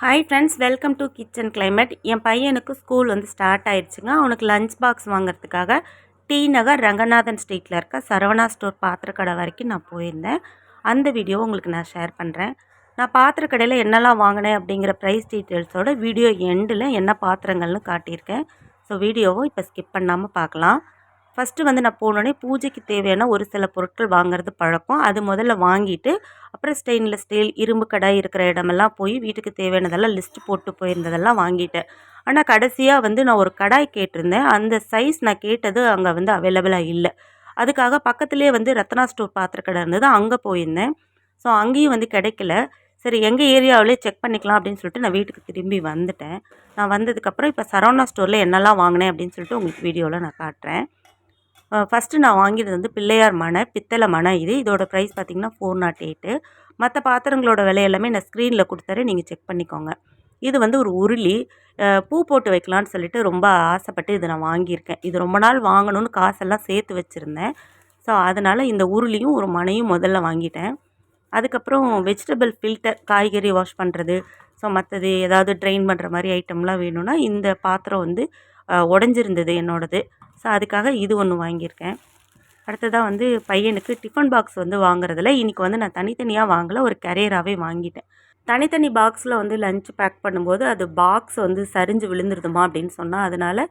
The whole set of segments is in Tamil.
Hi friends welcome to kitchen climate என் பையனுக்கு ஸ்கூல் வந்து ஸ்டார்ட் ஆயிடுச்சுங்க. அவனுக்கு லஞ்ச் பாக்ஸ் வாங்குறதுக்காக டி நகர் ரங்கநாதன் ஸ்ட்ரீட்டில் இருக்க சரவணா ஸ்டோர் பாத்திரக்கடை வரைக்கும் நான் போயிருந்தேன். அந்த வீடியோவை உங்களுக்கு நான் ஷேர் பண்ணுறேன் நான் பாத்திரக்கடையில் என்னெல்லாம் வாங்கினேன் அப்படிங்கிற ப்ரைஸ் டீட்டெயில்ஸோட வீடியோ எண்டில் என்ன பாத்திரங்கள்னு காட்டியிருக்கேன். ஸோ வீடியோவை இப்போ ஸ்கிப் பண்ணாமல் பார்க்கலாம். ஃபஸ்ட்டு வந்து நான் போனோடனே பூஜைக்கு தேவையான ஒரு சில பொருட்கள் வாங்குறது பழக்கம். அது முதல்ல வாங்கிட்டு அப்புறம் ஸ்டெயின்லெஸ் ஸ்டீல் இரும்பு கடை இருக்கிற இடமெல்லாம் போய் வீட்டுக்கு தேவையானதெல்லாம் லிஸ்ட் போட்டு போயிருந்ததெல்லாம் வாங்கிட்டேன். ஆனால் கடைசியாக வந்து நான் ஒரு கடாய் கேட்டிருந்தேன். அந்த சைஸ் நான் கேட்டது அங்கே வந்து அவைலபிளாக இல்லை. அதுக்காக பக்கத்துலேயே வந்து ரத்னா ஸ்டோர் பாத்திர கடை இருந்தது. அங்கே போயிருந்தேன். ஸோ அங்கேயும் வந்து கிடைக்கல. சரி எங்கள் ஏரியாவிலே செக் பண்ணிக்கலாம் அப்படின்னு சொல்லிட்டு நான் வீட்டுக்கு திரும்பி வந்துட்டேன். நான் வந்ததுக்கப்புறம் இப்போ சரவணா ஸ்டோரில் என்னெல்லாம் வாங்கினேன் அப்படின்னு சொல்லிட்டு உங்களுக்கு வீடியோவில் நான் காட்டுறேன். ஃபஸ்ட்டு நான் வாங்கியது வந்து பிள்ளையார் மனை பித்தளை மனை. இது இதோட ப்ரைஸ் பார்த்திங்கன்னா ஃபோர் நாட் எயிட்டு மற்ற பாத்திரங்களோட விலை எல்லாமே நான் ஸ்க்ரீனில் கொடுத்துறேன். நீங்கள் செக் பண்ணிக்கோங்க. இது வந்து ஒரு உருளி. பூ போட்டு வைக்கலான்னு சொல்லிட்டு ரொம்ப ஆசைப்பட்டு இதை நான் வாங்கியிருக்கேன். இது ரொம்ப நாள் வாங்கணும்னு காசெல்லாம் சேர்த்து வச்சுருந்தேன். ஸோ அதனால் இந்த உருளியும் ஒரு மனையும் முதல்ல வாங்கிட்டேன். அதுக்கப்புறம் வெஜிடபிள் ஃபில்டர் காய்கறி வாஷ் பண்ணுறது ஸோ மற்றது ஏதாவது ட்ரைன் பண்ணுற மாதிரி ஐட்டம்லாம் வேணும்னா இந்த பாத்திரம் வந்து உடஞ்சிருந்தது என்னோடது. ஸோ அதுக்காக இது ஒன்று வாங்கியிருக்கேன். அடுத்ததாக வந்து பையனுக்கு டிஃபன் பாக்ஸ் வந்து வாங்குறதுல இன்றைக்கி வந்து நான் தனித்தனியாக வாங்கலை ஒரு கேரியராகவே வாங்கிட்டேன். தனித்தனி பாக்ஸில் வந்து லஞ்ச் பேக் பண்ணும்போது அது பாக்ஸ் வந்து சரிஞ்சு விழுந்துருதுமா அப்படின்னு சொன்னால் அதனால்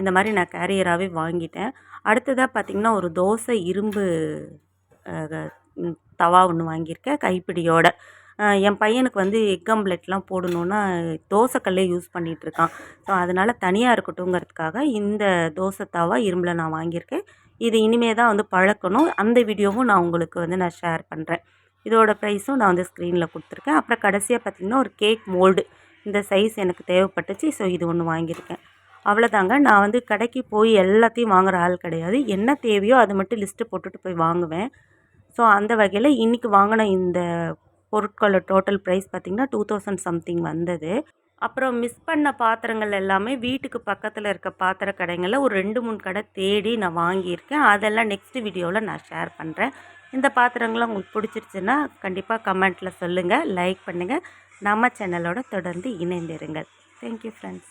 இந்த மாதிரி நான் கேரியராகவே வாங்கிட்டேன். அடுத்ததாக பார்த்திங்கன்னா ஒரு தோசை இரும்பு தவா ஒன்று வாங்கியிருக்கேன் கைப்பிடியோட. என் பையனுக்கு வந்து எக் ஆம்லெட்லாம் போடணுன்னா தோசைக்கல்லே யூஸ் பண்ணிகிட்ருக்கான். ஸோ அதனால் தனியாக இருக்கட்டுங்கிறதுக்காக இந்த தோசை தவா இரும்பில் நான் வாங்கியிருக்கேன். இது இனிமே தான் வந்து பழக்கணும். அந்த வீடியோவும் நான் உங்களுக்கு வந்து நான் ஷேர் பண்ணுறேன் இதோட ப்ரைஸும் நான் வந்து ஸ்க்ரீனில் கொடுத்துருக்கேன். அப்புறம் கடைசியாக பார்த்திங்கன்னா ஒரு கேக் மோல்டு. இந்த சைஸ் எனக்கு தேவைப்பட்டுச்சு. ஸோ இது ஒன்று வாங்கியிருக்கேன். அவ்வளோதாங்க. நான் வந்து கடைக்கு போய் எல்லாத்தையும் வாங்குற ஆள் கிடையாது. என்ன தேவையோ அதை மட்டும் லிஸ்ட்டு போட்டுட்டு போய் வாங்குவேன். ஸோ அந்த வகையில் இன்றைக்கி வாங்கின இந்த பொருட்களோட டோட்டல் ப்ரைஸ் பார்த்திங்கன்னா டூ தௌசண்ட் சம்திங் வந்தது. அப்புறம் மிஸ் பண்ண பாத்திரங்கள் எல்லாமே வீட்டுக்கு பக்கத்தில் இருக்க பாத்திர கடைங்களில் ஒரு ரெண்டு மூணு கடை தேடி நான் வாங்கியிருக்கேன். அதெல்லாம் நெக்ஸ்ட் வீடியோவில் நான் ஷேர் பண்ணுறேன் இந்த பாத்திரங்கள்லாம் உங்களுக்கு பிடிச்சிருச்சுன்னா கண்டிப்பாக கமெண்ட்டில் சொல்லுங்கள் லைக் பண்ணுங்கள் நம்ம சேனலோட தொடர்ந்து இணைந்திருங்கள். Thank you friends